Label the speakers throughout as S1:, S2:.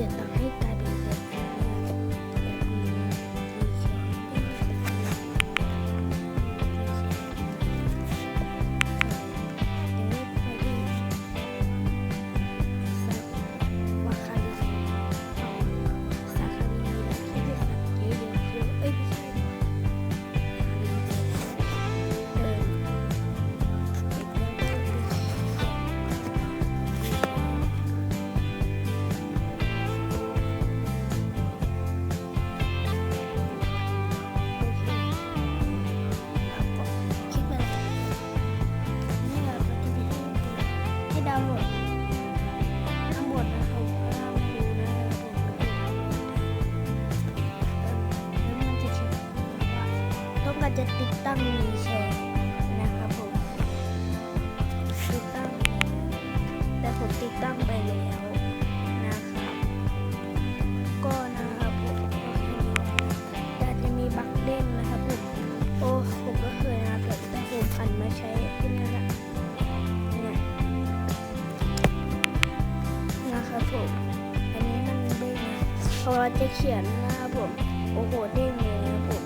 S1: 见到。 ดาวน์โหลดทั้งหมดนะครับผมแล้วมันจะชี้บอกว่าต้องการจะติดตั้งมีแชร์นะครับผมติดตั้ง แต่ผมติดตั้งไปแล้วนะครับก็นะครับผมก็แค่นี้แจะมีบักเด้งนะครับผมโอ้ผมก็เคยนะครับแต่ผมอันมาใช้เป็น ผมอันนี้มันเด้งนะเพราะว่าจะเขียนนะครับผมโอ้โหเด้งเลยนะผม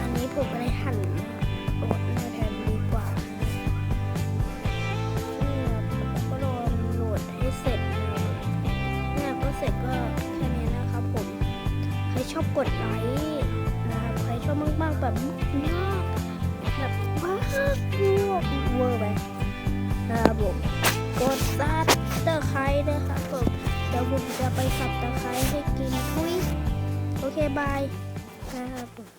S1: อันนี้ผมก็เลยหันโหลดในแทนดีกว่าเนี่ยผมก็รอโหลดให้เสร็จนะเนี่ยก็เสร็จก็แค่นี้นะครับผม ใครชอบกดไลค์นะครับใครชอบมากๆแบบม ดี๋ยวผมจะไปสับตะไคร้ให้กินทุยโอเคบายนะครับ